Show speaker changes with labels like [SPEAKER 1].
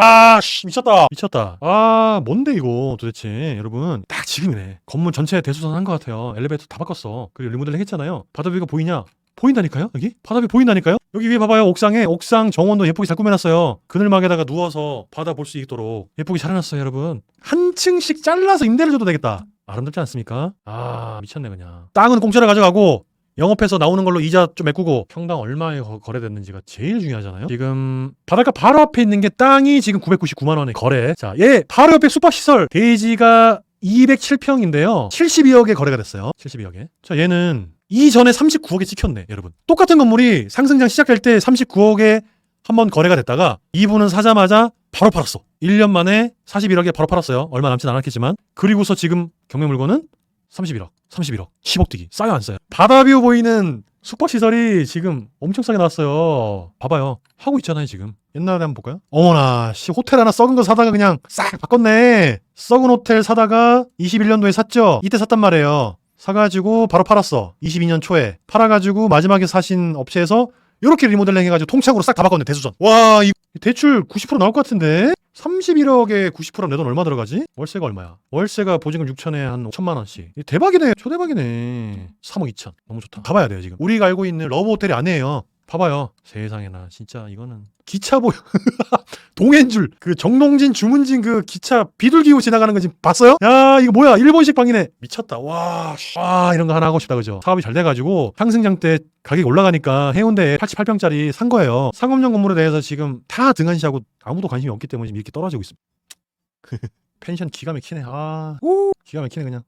[SPEAKER 1] 와, 씨, 미쳤다. 미쳤다. 아, 뭔데 이거 도대체 여러분. 딱 지금이네. 건물 전체 대수선 한 것 같아요. 엘리베이터 다 바꿨어. 그리고 리모델링 했잖아요. 바다 뷰가 보이냐? 보인다니까요? 여기? 바다 뷰 보인다니까요? 여기 위에 봐봐요. 옥상에 옥상 정원도 예쁘게 잘 꾸며놨어요. 그늘막에다가 누워서 바다 볼 수 있도록 예쁘게 잘 해놨어요, 여러분. 한 층씩 잘라서 임대를 줘도 되겠다. 아름답지 않습니까? 아, 미쳤네 그냥. 땅은 공짜로 가져가고 영업해서 나오는 걸로 이자 좀 메꾸고 평당 얼마에 거- 거래됐는지가 제일 중요하잖아요. 지금 바닷가 바로 앞에 있는 게 땅이 지금 999만 원에 거래. 자, 얘 바로 옆에 숙박시설 데이지가 207평인데요. 72억에 거래가 됐어요. 72억에. 자, 얘는 이전에 39억에 찍혔네, 여러분. 똑같은 건물이 상승장 시작할 때 39억에 한 번 거래가 됐다가 이분은 사자마자 바로 팔았어. 1년 만에 41억에 바로 팔았어요. 얼마 남진 않았겠지만. 그리고서 지금 경매 물건은 31억, 31억, 10억 뛰기. 싸요, 안 싸요? 바다뷰 보이는 숙박시설이 지금 엄청 싸게 나왔어요. 봐봐요. 하고 있잖아요, 지금. 옛날에 한번 볼까요? 어머나, 씨, 호텔 하나 썩은 거 사다가 그냥 싹 바꿨네. 썩은 호텔 사다가 21년도에 샀죠? 이때 샀단 말이에요. 사가지고 바로 팔았어. 22년 초에. 팔아가지고 마지막에 사신 업체에서 이렇게 리모델링 해가지고 통창으로 싹 다 바꿨네, 대수전. 와, 이 대출 90% 나올 것 같은데? 31억에 90%면 내 돈 얼마 들어가지? 월세가 얼마야? 월세가 보증금 6천에 한 5천만 원씩. 이 대박이네. 초대박이네. 3억 2천. 너무 좋다. 가봐야 돼요, 지금. 우리가 알고 있는 러브 호텔이 아니에요. 봐봐요. 세상에나. 진짜 이거는 기차 보여. 동행줄. 그 정동진 주문진 그 기차 비둘기고 지나가는 거 지금 봤어요? 야 이거 뭐야? 일본식 방이네. 미쳤다. 와, 씨. 와 이런 거 하나 하고 싶다. 그죠? 사업이 잘 돼가지고 상승장 때 가격이 올라가니까 해운대에 88평짜리 산 거예요. 상업용 건물에 대해서 지금 다 등한시하고 아무도 관심이 없기 때문에 지금 이렇게 떨어지고 있습니다. 펜션 기가 막히네. 아 우, 기가 막히네 그냥